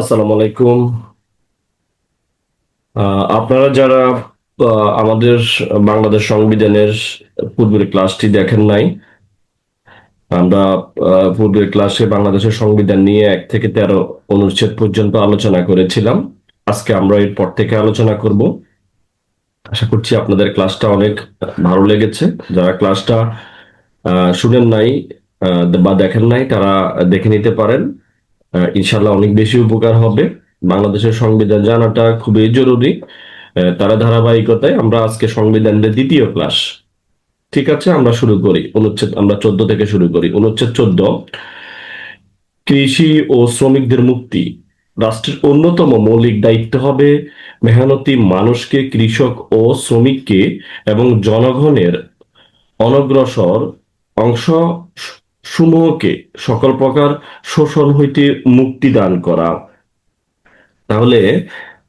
আসসালামু আলাইকুম আপনারা যারা আমাদের বাংলাদেশ সংবিধানের পূর্বের ক্লাসটি দেখেন নাই, আমরা পূর্বের ক্লাসে বাংলাদেশের সংবিধান নিয়ে এক থেকে তেরো অনুচ্ছেদ পর্যন্ত আলোচনা করেছিলাম। আজকে আমরা এরপর থেকে আলোচনা করব। আশা করছি আপনাদের ক্লাসটা অনেক ভালো লেগেছে। যারা ক্লাসটা শুনেন নাই বা দেখেন নাই, তারা দেখে নিতে পারেন। ইনশাল্লাহ অনেক বেশি উপকার হবে। বাংলাদেশের সংবিধান জানাটা খুবই জরুরি। তার ধারাবাহিকতায় আমরা আজকে সংবিধানের দ্বিতীয় ক্লাস ঠিক আছে, আমরা শুরু করি। অনুচ্ছেদ, আমরা চোদ্দ থেকে শুরু করি। অনুচ্ছেদ চোদ্দ, কৃষি ও শ্রমিকদের মুক্তি। রাষ্ট্রের অন্যতম মৌলিক দায়িত্ব হবে মেহনতি মানুষকে, কৃষক ও শ্রমিককে এবং জনগণের অনগ্রসর অংশ সমূহকে সকল প্রকার শোষণ হইতে মুক্তি দান করা। তাহলে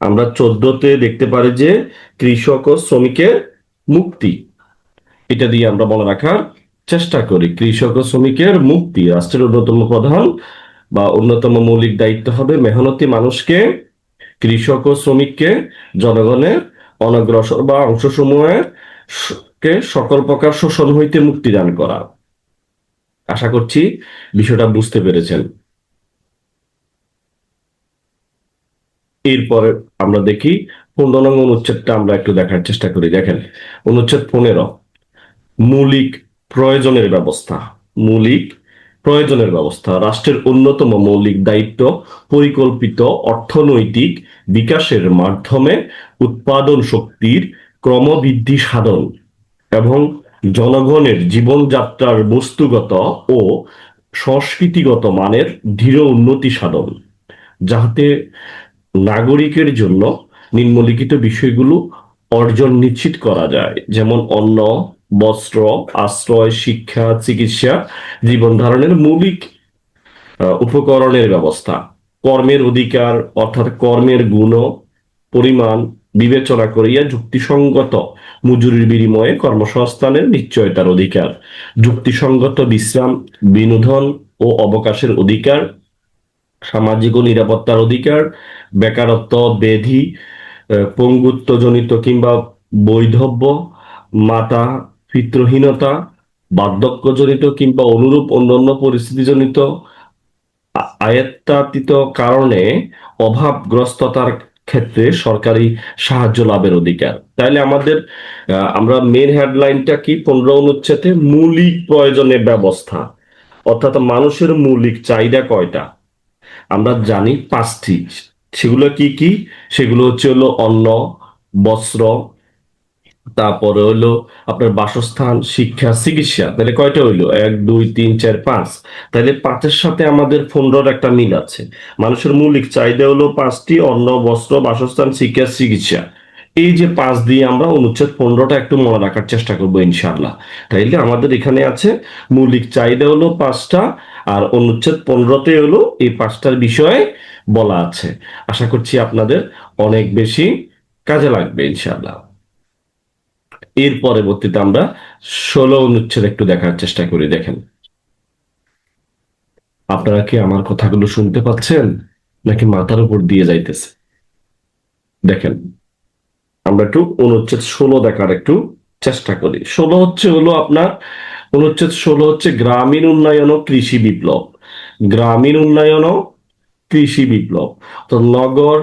আমরা চোদ্দতে দেখতে পারি যে কৃষক ও শ্রমিকের মুক্তি। এটা দিয়ে আমরা মনে রাখার চেষ্টা করি। কৃষক ও শ্রমিকের মুক্তি। রাষ্ট্রের অন্যতম প্রধান বা অন্যতম মৌলিক দায়িত্ব হবে মেহনতি মানুষকে, কৃষক ও শ্রমিককে, জনগণের অনগ্রসর বা অংশসমূহের কে সকল প্রকার শোষণ হইতে মুক্তি দান করা। আশা করছি বিষয়টা বুঝতে পেরেছেন। এরপরে আমরা দেখি পনেরো নং অনুচ্ছেদটা আমরা একটু দেখার চেষ্টা করি। দেখেন, অনুচ্ছেদ পনেরো, মৌলিক প্রয়োজনের ব্যবস্থা। মৌলিক প্রয়োজনের ব্যবস্থা, রাষ্ট্রের অন্যতম মৌলিক দায়িত্ব, পরিকল্পিত অর্থনৈতিক বিকাশের মাধ্যমে উৎপাদন শক্তির ক্রমবৃদ্ধি সাধন এবং জনগণের জীবনযাত্রার বস্তুগত ও সংস্কৃতিগত মানের দৃঢ় উন্নতি সাধন, যাহাতে নাগরিকের জন্য নিম্নলিখিত বিষয়গুলো অর্জন নিশ্চিত করা যায়। যেমন অন্ন, বস্ত্র, আশ্রয়, শিক্ষা, চিকিৎসা, জীবন ধারণের মৌলিক উপকরণের ব্যবস্থা। কর্মের অধিকার অর্থাৎ কর্মের গুণ পরিমাণ বিবেচনা করিয়া যুক্তিসঙ্গত মজুরির বিনিময়ে কর্মসংস্থানের নিশ্চয়তার অধিকার। যুক্তিসঙ্গত বিশ্রাম বিনোদন ও অবকাশের অধিকার সামাজিক ও নিরাপত্তার অধিকার বেকারত্ব আহ, পঙ্গুত্বজনিত কিংবা বৈধব্য মাতা পিতৃহীনতা বার্ধক্যজনিত কিংবা অনুরূপ অন্যান্য পরিস্থিতিজনিত আয়ত্তাতীত কারণে অভাবগ্রস্ততার ক্ষেত্রে সরকারি সাহায্য লাভের অধিকার। তাইলে আমাদের আমরা মেন হেডলাইনটা কি? পনেরো অনুচ্ছেদে মৌলিক প্রয়োজনে ব্যবস্থা। অর্থাৎ মানুষের মৌলিক চাহিদা কয়টা? আমরা জানি পাঁচটি। সেগুলো কি কি? সেগুলো হচ্ছে হলো অন্ন, বস্ত্র তারপরে হলো আপনার বাসস্থান, শিক্ষা, চিকিৎসা, তাহলে কয়টা হইল? এক, দুই, তিন, চার, পাঁচ। তাহলে পাঁচের সাথে আমাদের পনেরোর একটা মিল আছে। মানুষের মৌলিক চাহিদা হলো পাঁচটি, অন্ন, বস্ত্র, বাসস্থান, শিক্ষা, চিকিৎসা। এই যে পাঁচ দিয়ে আমরা অনুচ্ছেদ পনেরোটা একটু মনে রাখার চেষ্টা করব ইনশাল্লাহ তাইলে আমাদের এখানে আছে, মৌলিক চাহিদা হলো পাঁচটা, আর অনুচ্ছেদ পনেরোতে হলো এই পাঁচটার বিষয়ে বলা আছে। আশা করছি আপনাদের অনেক বেশি কাজে লাগবে, ইনশাআল্লাহ। এর পরবর্তীতে আমরা ষোলো অনুচ্ছেদ একটু দেখার চেষ্টা করি, দেখেন। আপনারা কি আমার কথাগুলো শুনতে পাচ্ছেন? নাকি মাথার উপর দিয়ে যাইতেছে? দেখেন, আমরা একটু অনুচ্ছেদ ষোলো দেখার একটু চেষ্টা করি। ষোলো হচ্ছে হলো আপনার, অনুচ্ছেদ ষোলো হচ্ছে গ্রামীণ উন্নয়ন ও কৃষি বিপ্লব। গ্রামীণ উন্নয়ন ও কৃষি বিপ্লব। তো নগর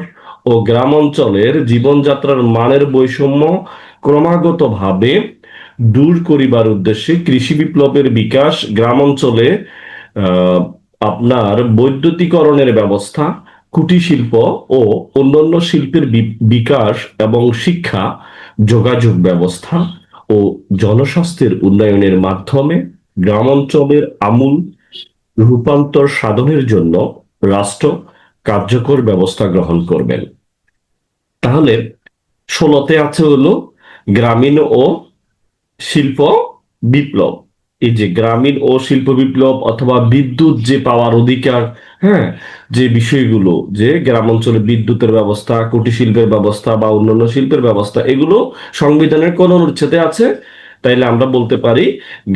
ও গ্রাম অঞ্চলের জীবনযাত্রার মানের বৈষম্য ক্রমাগতভাবে দূর করিবার উদ্দেশ্যে কৃষি বিপ্লবের বিকাশ গ্রাম অঞ্চলে আহ, আপনার বৈদ্যুতিকরণের ব্যবস্থা কুটির শিল্প ও অন্যান্য শিল্পের বিকাশ এবং শিক্ষা যোগাযোগ ব্যবস্থা ও জনস্বাস্থ্যের উন্নয়নের মাধ্যমে গ্রাম অঞ্চলের আমূল রূপান্তর সাধনের জন্য রাষ্ট্র কার্যকর ব্যবস্থা গ্রহণ করবেন। তাহলে ষোলোতে আছে হলো গ্রামীণ ও শিল্প বিপ্লব। এই যে গ্রামীণ ও শিল্প বিপ্লব অথবা বিদ্যুৎ যে পাওয়ার অধিকার হ্যাঁ যে বিষয়গুলো, যে গ্রাম অঞ্চলে বিদ্যুতের ব্যবস্থা, কুটির শিল্পের ব্যবস্থা বা অন্যান্য শিল্পের ব্যবস্থা, এগুলো সংবিধানের কোন অনুচ্ছেদে আছে? তাইলে আমরা বলতে পারি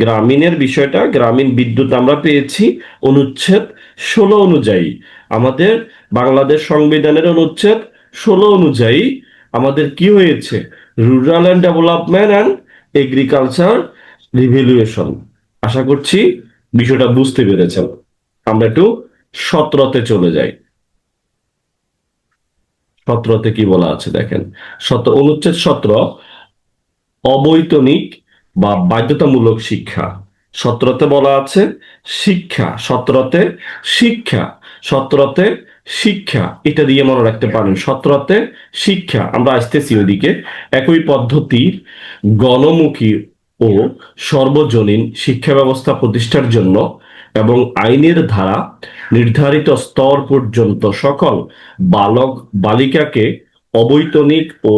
গ্রামীণের বিষয়টা, গ্রামীণ বিদ্যুৎ আমরা পেয়েছি অনুচ্ছেদ ষোলো অনুযায়ী। আমাদের বাংলাদেশ সংবিধানের অনুচ্ছেদ ষোলো অনুযায়ী আমাদের কি হয়েছে? Rural and development and agriculture revaluation আশা করছি বিষয়টা বুঝতে পেরেছেন। আমরা একটু সতেরোতে চলে যাই। সতেরোতে কি বলা আছে দেখেন? সত অনুচ্ছেদ সতেরো, অবৈতনিক বা বাধ্যতামূলক শিক্ষা। সতেরোতে বলা আছে শিক্ষা, সতেরোতে শিক্ষা, সতেরোতে শিক্ষা এটা দিয়ে মনে রাখতে পারেন সতেরোতে শিক্ষা আমরা আসতেছি ওইদিকে একই পদ্ধতির গণমুখী ও সর্বজনীন শিক্ষা ব্যবস্থা প্রতিষ্ঠার জন্য এবং আইনের ধারা নির্ধারিত স্তর পর্যন্ত সকল বালক বালিকাকে অবৈতনিক ও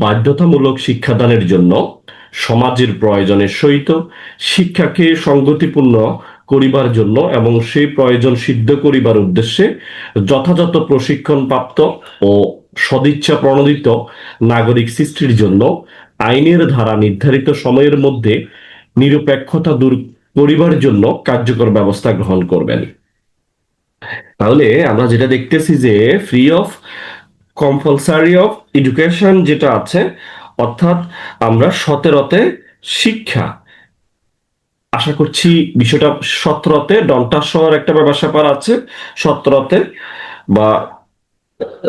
বাধ্যতামূলক শিক্ষাদানের জন্য সমাজের প্রয়োজনের সহিত শিক্ষাকে সংগতিপূর্ণ করিবার জন্য এবং সেই প্রয়োজন সিদ্ধ করিবার উদ্দেশ্যে যথাযথ প্রশিক্ষণপ্রাপ্ত ও সদিচ্ছা প্রণোদিত নাগরিক সৃষ্টির জন্য আইনের ধারা নির্ধারিত সময়ের মধ্যে নিরপেক্ষতা দূর করিবার জন্য কার্যকর ব্যবস্থা গ্রহণ করবেন। তাহলে আমরা যেটা দেখতেছি যে free of compulsory of education যেটা আছে, অর্থাৎ আমরা সতেরোতে শিক্ষা আশা করছি বিষয়টা সতেরোতে ডন্টার শহর একটা ব্যাপার স্যাপার আছে, সতেরোতে বা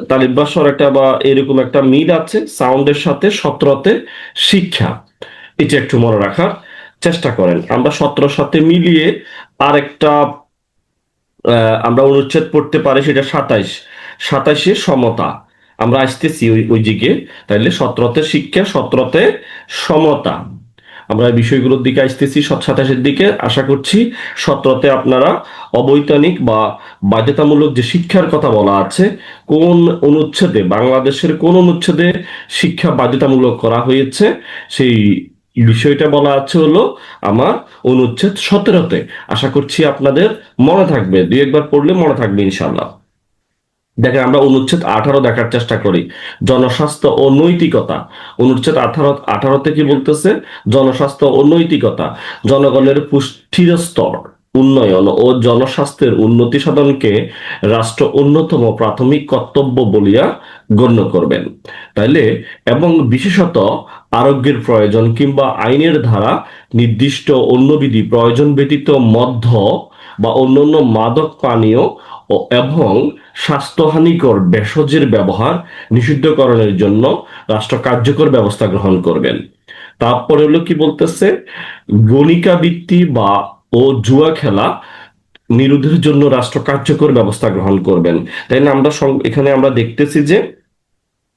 তালিবাসর একটা বা এরকম একটা মিল আছে, সাউন্ডের সাথে সতেরোতে শিক্ষা। এটা একটু মনে রাখার চেষ্টা করেন। আমরা সতেরোর সাথে মিলিয়ে আরেকটা আমরা অনুচ্ছেদ পড়তে পারি, সেটা সাতাইশ। সাতাইশে সমতা। আমরা আসতেছি ওই ওই দিকে। তাইলে সতেরোতে শিক্ষা, সতেরোতে সমতা। আমরা বিষয়গুলোর দিকে আসতেছি, সত- সাতাশের দিকে। আশা করছি সতেরোতে আপনারা অবৈতনিক বা বাধ্যতামূলক যে শিক্ষার কথা বলা আছে, কোন অনুচ্ছেদে, বাংলাদেশের কোন অনুচ্ছেদে শিক্ষা বাধ্যতামূলক করা হয়েছে, সেই বিষয়টা বলা আছে হলো আমার অনুচ্ছেদ সতেরোতে। আশা করছি আপনাদের মনে থাকবে। দুই একবার পড়লে মনে থাকবে ইনশাল্লাহ দেখেন, আমরা অনুচ্ছেদ আঠারো দেখার চেষ্টা করি। জনস্বাস্থ্য ও নৈতিকতা। অনুচ্ছেদ আঠারো, আঠারোতে কি বলতেছে? জনস্বাস্থ্য ও নৈতিকতা। জনগণের পুষ্টির স্তর, উন্নয়ন ও জনস্বাস্থ্যের উন্নতি সাধনকে রাষ্ট্র অন্যতম প্রাথমিক কর্তব্য বলিয়া গণ্য করবেন। তাইলে, এবং বিশেষত আরোগ্যের প্রয়োজন কিংবা আইনের ধারা নির্দিষ্ট অন্য বিধি প্রয়োজন ব্যতীত মধ্য বা অন্যান্য মাদক পানীয় এবং স্বাস্থ্যহানিকর ভেষজের ব্যবহার নিষিদ্ধকরণের জন্য রাষ্ট্র কার্যকর ব্যবস্থা গ্রহণ করবেন। তারপরে হলো কি বলতেছে গণিকা বৃত্তি বা ও জুয়া খেলা নিরোধের জন্য রাষ্ট্র কার্যকর ব্যবস্থা গ্রহণ করবেন। তাই না? আমরা এখানে আমরা দেখতেছি যে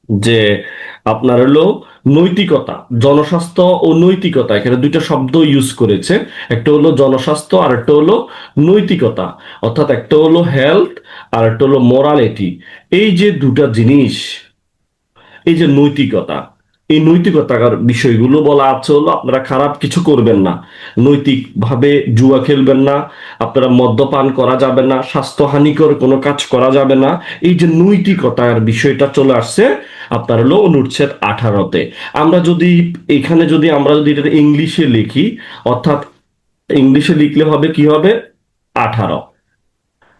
যে আপনার হলো নৈতিকতা, জনস্বাস্থ্য ও নৈতিকতা, এখানে দুইটা শব্দ ইউজ করেছে। একটা হলো জনস্বাস্থ্য আর একটা হলো নৈতিকতা। অর্থাৎ একটা হলো হেলথ আর একটা হলো মোরালিটি এই যে দুটা জিনিস, এই যে নৈতিকতা এই নৈতিকতার বিষয়গুলো বলা আছে হলো, আপনারা খারাপ কিছু করবেন না। নৈতিকভাবে জুয়া খেলবেন না, আপনারা মদ্যপান করা যাবে না, স্বাস্থ্যহানিকর কোনো কাজ করা যাবে না। এই যে নৈতিকতার বিষয়টা চলে আসছে, আপনার হলো অনুচ্ছেদ আঠারোতে। আমরা যদি এখানে যদি আমরা যদি এটা ইংলিশে লিখি, অর্থাৎ ইংলিশে লিখলে হবে কি হবে? আঠারো।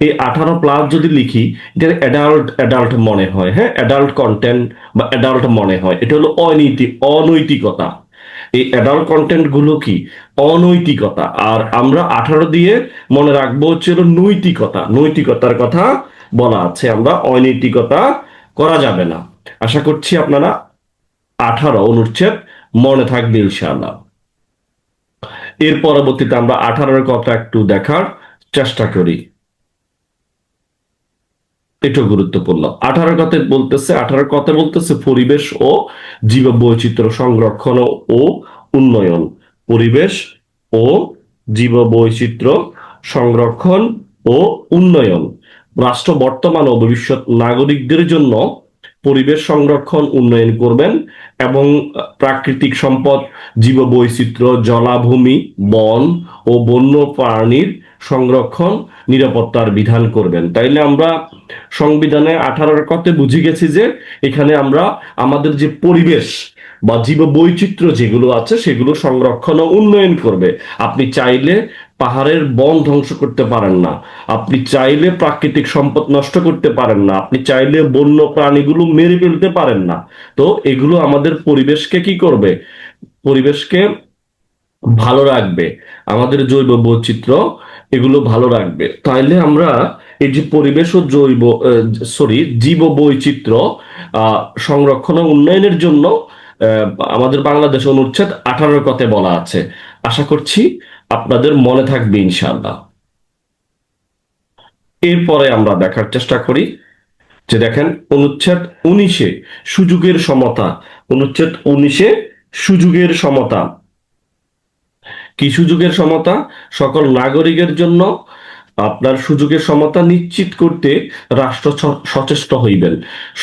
এই আঠারো প্লাস যদি লিখি এটা অ্যাডাল্ট অ্যাডাল্ট মনে হয় হ্যাঁ? অ্যাডাল্ট কন্টেন্ট বা অ্যাডাল্ট মনে হয়। এটা হলো অনৈতিক অনৈতিকতা। এই অ্যাডাল্ট কন্টেন্টগুলো কি? অনৈতিকতা। আর আমরা আঠারো দিয়ে মনে রাখব হচ্ছে হলো নৈতিকতা। নৈতিকতার কথা বলা আছে। আমরা অনৈতিকতা করা যাবে না। আশা করছি আপনারা আঠারো অনুচ্ছেদ মনে থাকবে ইনশাআল্লাহ। এর পরবর্তীতে আমরা আঠারোর কথা একটু দেখার চেষ্টা করি। এটা গুরুত্বপূর্ণ। আঠারো কথা বলতেছে, আঠারো কথা বলতেছে পরিবেশ ও জীব বৈচিত্র্য সংরক্ষণ ও উন্নয়ন। পরিবেশ ও জীব বৈচিত্র্য সংরক্ষণ ও উন্নয়ন। রাষ্ট্র বর্তমান ও ভবিষ্যৎ নাগরিকদের জন্য পরিবেশ সংরক্ষণ উন্নয়ন করবেন এবং প্রাকৃতিক সম্পদ জীব বৈচিত্র্য জলাভূমি, বন ও বন্য প্রাণীর সংরক্ষণ নিরাপত্তার বিধান করবেন। তাইলে আমরা সংবিধানে আঠারোর কতে বুঝে গেছি যে এখানে আমরা আমাদের যে পরিবেশ বা জীব বৈচিত্র্য যেগুলো আছে সেগুলো সংরক্ষণ ও উন্নয়ন করবে। আপনি চাইলে পাহাড়ের বন ধ্বংস করতে পারেন না। আপনি চাইলে প্রাকৃতিক সম্পদ নষ্ট করতে পারেন না। আপনি চাইলে বন্য প্রাণীগুলো মেরে ফেলতে পারেন না। তো এগুলো আমাদের পরিবেশকে কি করবে? পরিবেশকে ভালো রাখবে। আমাদের জৈব বৈচিত্র্য এগুলো ভালো রাখবে। তাইলে আমরা এই যে পরিবেশ ও জৈব সরি, জীব বৈচিত্র্য সংরক্ষণ ও উন্নয়নের জন্য আমাদের বাংলাদেশ অনুচ্ছেদ আঠারোর কথা বলা আছে। আশা করছি আপনাদের মনে থাকবে ইনশাআল্লাহ। এরপরে আমরা দেখার চেষ্টা করি যে দেখেন, অনুচ্ছেদ উনিশে সুযোগের সমতা। অনুচ্ছেদ উনিশে সুযোগের সমতা। কি সুযোগের সমতা, সকল নাগরিকের জন্য আপনার সুযোগের সমতা নিশ্চিত করতে রাষ্ট্র সচেষ্ট হইবেন।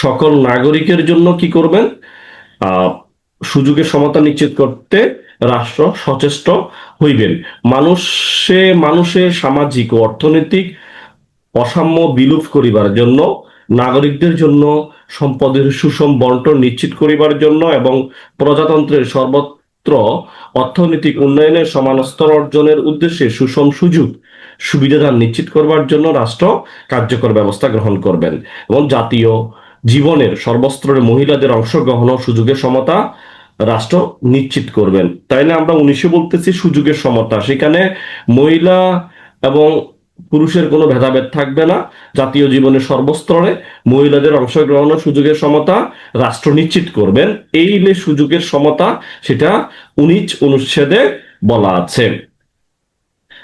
সকল নাগরিকের জন্য কি করবেন? সুযোগের সমতা নিশ্চিত করতে রাষ্ট্র সচেষ্ট হইবেন। মানুষে মানুষের সামাজিক ও অর্থনৈতিক অসাম্য বিলোপ করিবার জন্য, নাগরিকদের জন্য সম্পদের সুষম বন্টন নিশ্চিত করিবার জন্য এবং প্রজাতন্ত্রের সর্বত্র অর্থনৈতিক উন্নয়নের সমান স্তর অর্জনের উদ্দেশ্যে সুষম সুযোগ, সুবিধাদান নিশ্চিত করবার জন্য রাষ্ট্র কার্যকর ব্যবস্থা গ্রহণ করবেন এবং জাতীয় জীবনের সর্বস্তরের মহিলাদের অংশগ্রহণ ও সুযোগের সমতা রাষ্ট্র নিশ্চিত করবেন। তাই না? আমরা উনিশে বলতেছি সুযোগের সমতা। সেখানে মহিলা এবং পুরুষের কোনো ভেদাভেদ থাকবে না। জাতীয় জীবনের সর্বস্তরে মহিলাদের অংশগ্রহণ সুযোগের সমতা রাষ্ট্র নিশ্চিত করবেন। এই যে সুযোগের সমতা, সেটা উনিশ অনুচ্ছেদে বলা আছে।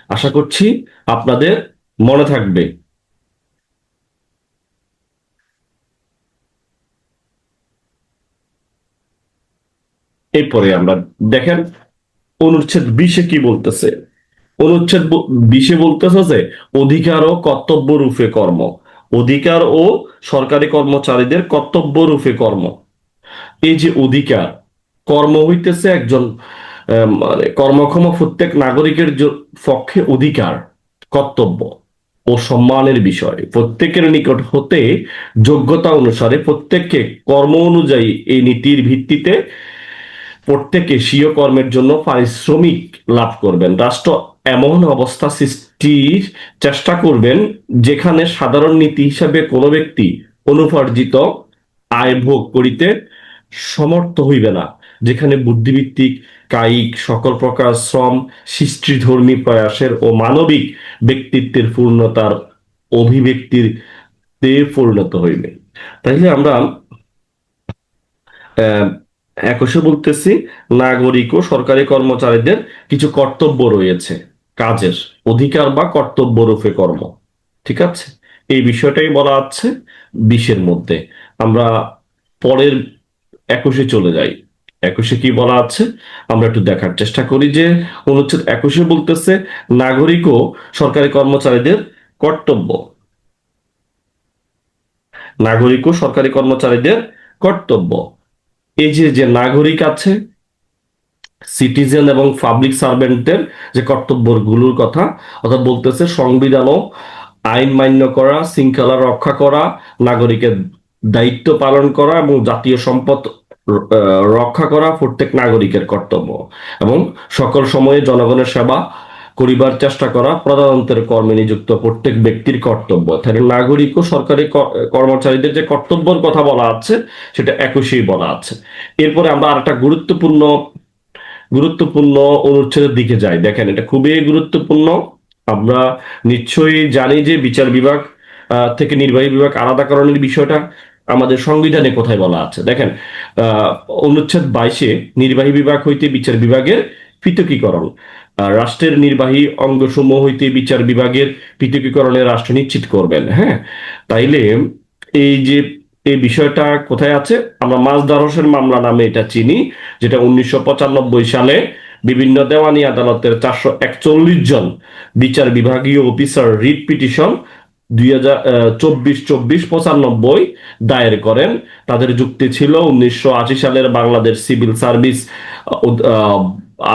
আশা করছি আপনাদের মনে থাকবে। এরপরে আমরা দেখেন অনুচ্ছেদ বিশে কি বলতেছে। অনুচ্ছেদ বিশে বলতেছে যে, অধিকার ও কর্তব্য রূপে কর্ম। অধিকার ও সরকারি কর্মচারীদের কর্তব্য রূপে কর্ম। এই যে অধিকার, কর্ম হইতেছে একজন মানে কর্মক্ষম প্রত্যেক নাগরিকের পক্ষে অধিকার, কর্তব্য ও সম্মানের বিষয়। প্রত্যেকের নিকট হতে যোগ্যতা অনুসারে প্রত্যেককে কর্ম অনুযায়ী এই নীতির ভিত্তিতে প্রত্যেকে স্বীয় কর্মের জন্য পারিশ্রমিক লাভ করবেন। রাষ্ট্র এমন অবস্থা সৃষ্টির চেষ্টা করবেন যেখানে সাধারণ নীতি হিসাবে কোনো ব্যক্তি অনুপার্জিত আয় ভোগ করিতে সমর্থ হইবে না, যেখানে বুদ্ধিভিত্তিক কায়িক, সকল প্রকার শ্রম, সৃষ্টিধর্মী প্রয়াসের ও মানবিক ব্যক্তিত্বের পূর্ণতার অভিব্যক্তির পরিণত হইবে। তাইলে আমরা একুশে বলতেছি, নাগরিক ও সরকারি কর্মচারীদের কিছু কর্তব্য রয়েছে। কাজের অধিকার বা কর্তব্য রূপে কর্ম। ঠিক আছে? এই বিষয়টাই বলা আছে বিশের মধ্যে। আমরা পরের একুশে চলে যাই। একুশে কি বলা আছে? আমরা একটু দেখার চেষ্টা করি যে অনুচ্ছেদ একুশে বলতেছে, নাগরিক ও সরকারি কর্মচারীদের কর্তব্য। নাগরিক ও সরকারি কর্মচারীদের কর্তব্য। এই যে যে নাগরিক আছে সিটিজেন এবং পাবলিক সার্ভেন্টের যে কর্তব্যগুলোর কথা, অর্থাৎ বলতেছে সংবিধান ও আইন মান্য করা, শৃঙ্খলা রক্ষা করা, নাগরিকের দায়িত্ব পালন করা এবং জাতীয় সম্পদ রক্ষা করা প্রত্যেক নাগরিকের কর্তব্য এবং সকল সময়ে জনগণের সেবা করিবার চেষ্টা করা প্রধানতন্ত্রের কর্মে নিযুক্ত প্রত্যেক ব্যক্তির কর্তব্য। তাহলে নাগরিক ও সরকারি কর্মচারীদের যে কর্তব্যের কথা বলা আছে, সেটা একুশেই বলা আছে। এরপরে আমরা আরেকটা গুরুত্বপূর্ণ গুরুত্বপূর্ণ অনুচ্ছেদের দিকে যাই। দেখেন, এটা খুবই গুরুত্বপূর্ণ। আমরা নিশ্চয়ই জানি যে বিচার বিভাগ থেকে নির্বাহী বিভাগ আলাদা আলাদাকরণের বিষয়টা আমাদের সংবিধানে কোথায় বলা আছে। দেখেন অনুচ্ছেদ বাইশে নির্বাহী বিভাগ হইতে বিচার বিভাগের পৃথকীকরণ। রাষ্ট্রের নির্বাহী অঙ্গসমূহ হইতে বিচার বিভাগের পৃথকীকরণের রাষ্ট্র নিশ্চিত করবেন হ্যাঁ? তাইলে এই যে এই বিষয়টা কোথায় আছে? আমরা মাছদার হোসেন মামলা নামে এটা চিনি, যেটা উনিশশো পঁচানব্বই সালে বিভিন্ন দেওয়ানি আদালতের চারশো একচল্লিশ জন বিচার বিভাগীয় অফিসার রিট পিটিশন দুই হাজার চব্বিশ চব্বিশ, পঁচানব্বই দায়ের করেন। তাদের যুক্তি ছিল উনিশশো আশি সালের বাংলাদেশ সিভিল সার্ভিস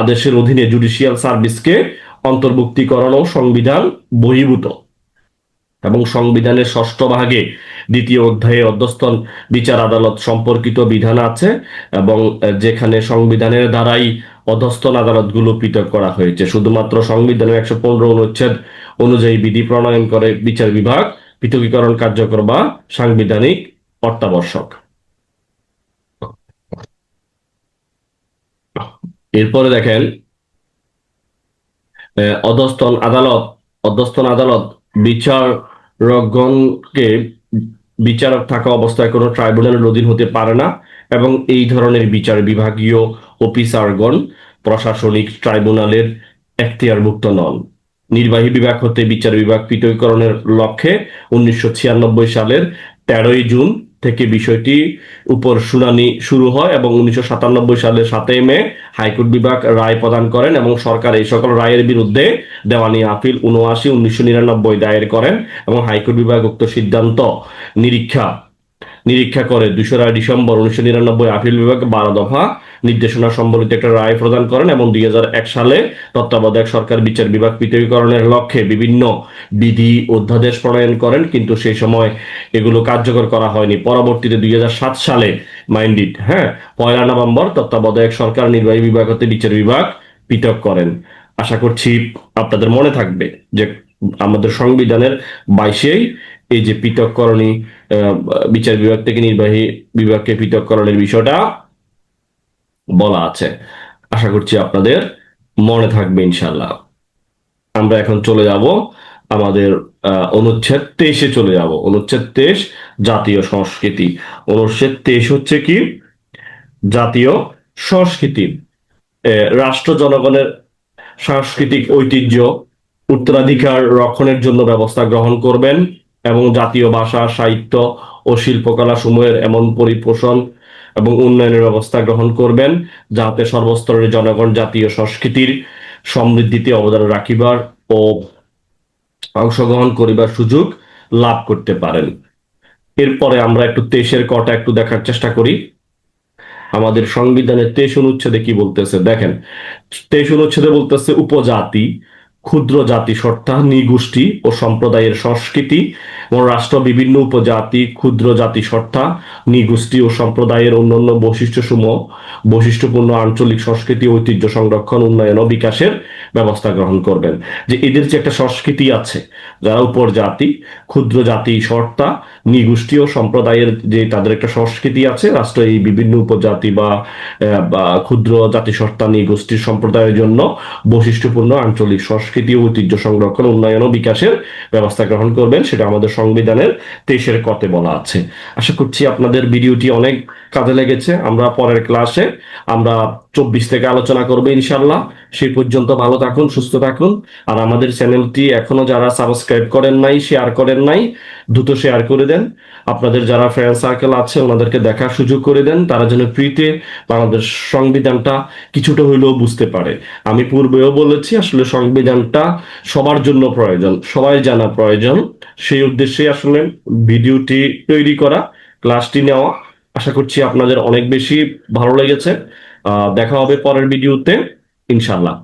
আদেশের অধীনে জুডিশিয়াল সার্ভিসকে অন্তর্ভুক্তিকরণ ও সংবিধান বহির্ভূত। এবং সংবিধানের ষষ্ঠ ভাগে দ্বিতীয় অধ্যায়ে অধ্যস্থন বিচার আদালত সম্পর্কিত বিধান আছে এবং যেখানে সংবিধানের দ্বারাই অধস্তন আদালতগুলো পৃথক করা হয়েছে। শুধুমাত্র সংবিধানের একশো পনেরো অনুচ্ছেদ অনুযায়ী বিধি প্রণয়ন করে বিচার বিভাগ, পৃথকীকরণ কার্যকর বা সাংবিধানিক অত্যাবশ্যক। এরপরে দেখেন অধস্তন আদালত অধস্তন আদালত বিচারকগণকে বিচারক থাকা অবস্থায় কোনো ট্রাইব্যুনালের অধীন হতে পারে না এবং এই ধরনের বিচার বিভাগীয় অফিসারগণ প্রশাসনিক ট্রাইব্যুনালের এখতিয়ারভুক্ত নন। নির্বাহী বিভাগ হতে বিচার বিভাগ পৃথকীকরণের লক্ষ্যে উনিশশো ছিয়ানব্বই সালের তেরোই জুন থেকে বিষয়টি উপর শুনানি শুরু হয় এবং উনিশশো সাতানব্বই সালের সাতই মে হাইকোর্ট বিভাগ রায় প্রদান করেন এবং সরকার এই সকল রায়ের বিরুদ্ধে দেওয়ানি আপিল উনআশি, উনিশশো নিরানব্বই দায়ের করেন এবং হাইকোর্ট বিভাগ উক্ত সিদ্ধান্ত নিরীক্ষা নিরীক্ষা করে দুশোরা ডিসেম্বর, উনিশশো নিরানব্বই আপিল বিভাগ বারো দফা নির্দেশনা সম্বলিত একটা রায় প্রদান করেন এবং দুই সালে তত্ত্বাবধায়ক সরকার বিচার বিভাগ পৃথকীকরণের লক্ষ্যে বিভিন্ন বিধি অধ্যাদেশ প্রণয়ন করেন, কিন্তু সেই সময় এগুলো কার্যকর করা হয়নি। পরবর্তীতে দুই হাজার সাত সালে মাইন্ডিট হ্যাঁ পয়লা নভেম্বর তত্ত্বাবধায়ক সরকার নির্বাহী বিভাগ হতে বিচার বিভাগ পৃথক করেন। আশা করছি আপনাদের মনে থাকবে যে আমাদের সংবিধানের বাইশেই এই যে পৃথককরণী বিচার বিভাগ থেকে নির্বাহী বিভাগকে পৃথককরণের বিষয়টা বলা আছে। আশা করছি আপনাদের মনে থাকবে ইনশাল্লাহ আমরা এখন চলে যাব আমাদের অনুচ্ছেদ তেইশে চলে যাব। অনুচ্ছেদ তেইশ, জাতীয় সংস্কৃতি। অনুচ্ছেদ তেইশ হচ্ছে কি? জাতীয় সংস্কৃতি। রাষ্ট্র জনগণের সাংস্কৃতিক ঐতিহ্য, উত্তরাধিকার রক্ষণের জন্য ব্যবস্থা গ্রহণ করবেন এবং জাতীয় ভাষা, সাহিত্য ও শিল্পকলা সমূহের এমন পরিপোষণ এবং উন্নয়নের ব্যবস্থা গ্রহণ করবেন, যাতে সর্বস্তরের জনগণ জাতীয় সংস্কৃতির সমৃদ্ধিতে অবদান রাখিবার ও অংশগ্রহণ করিবার সুযোগ লাভ করতে পারেন। এরপরে আমরা একটু তেইশের কটা একটু দেখার চেষ্টা করি। আমাদের সংবিধানের তেইশ অনুচ্ছেদে কি বলতেছে? দেখেন তেইশ অনুচ্ছেদে বলতেছে উপজাতি। ক্ষুদ্র জাতি সত্তা, নিগোষ্ঠী ও সম্প্রদায়ের সংস্কৃতি এবং রাষ্ট্র বিভিন্ন উপজাতি, ক্ষুদ্র জাতি সত্তা, নিগোষ্ঠী ও সম্প্রদায়ের অন্যান্য বৈশিষ্ট্যসমূহ বৈশিষ্ট্যপূর্ণ আঞ্চলিক সংস্কৃতি, ঐতিহ্য সংরক্ষণ, উন্নয়ন ও বিকাশের ব্যবস্থা গ্রহণ করবেন। যে এদের যে একটা সংস্কৃতি আছে, যারা উপর জাতি ক্ষুদ্র জাতি সত্তা নিগোষ্ঠী ও সম্প্রদায়ের যে তাদের একটা সংস্কৃতি আছে, রাষ্ট্র এই বিভিন্ন উপজাতি বা ক্ষুদ্র জাতি সত্তা নিগোষ্ঠী সম্প্রদায়ের জন্য বৈশিষ্ট্যপূর্ণ আঞ্চলিক সংস্কৃতি, ঐতিহ্য সংরক্ষণ, উন্নয়ন ও বিকাশের ব্যবস্থা গ্রহণ করবেন। সেটা আমাদের সংবিধানের তেইশের কতে বলা আছে। আশা করছি আপনাদের ভিডিওটি অনেক কাজে লেগেছে। আমরা পরের ক্লাসে আমরা চব্বিশ থেকে আলোচনা করব ইনশাল্লাহ সেই পর্যন্ত ভালো থাকুন, সুস্থ থাকুন। আর আমাদের চ্যানেলটি এখনও যারা সাবস্ক্রাইব করেন নাই, শেয়ার করেন নাই, দ্রুত শেয়ার করে দেন। আপনাদের যারা ফ্রেন্ড সার্কেল আছে, ওনাদেরকে দেখার সুযোগ করে দেন। তারা যেন ফ্রিতে বাংলাদেশ সংবিধানটা কিছুটা হইলেও বুঝতে পারে। আমি পূর্বেও বলেছি, আসলে সংবিধানটা সবার জন্য প্রয়োজন, সবাই জানা প্রয়োজন। সেই উদ্দেশ্যে আসলে ভিডিওটি তৈরি করা, ক্লাসটি নেওয়া। আশা করছি আপনাদের অনেক বেশি ভালো লেগেছে। দেখা হবে পরের ভিডিওতে ইনশাল্লাহ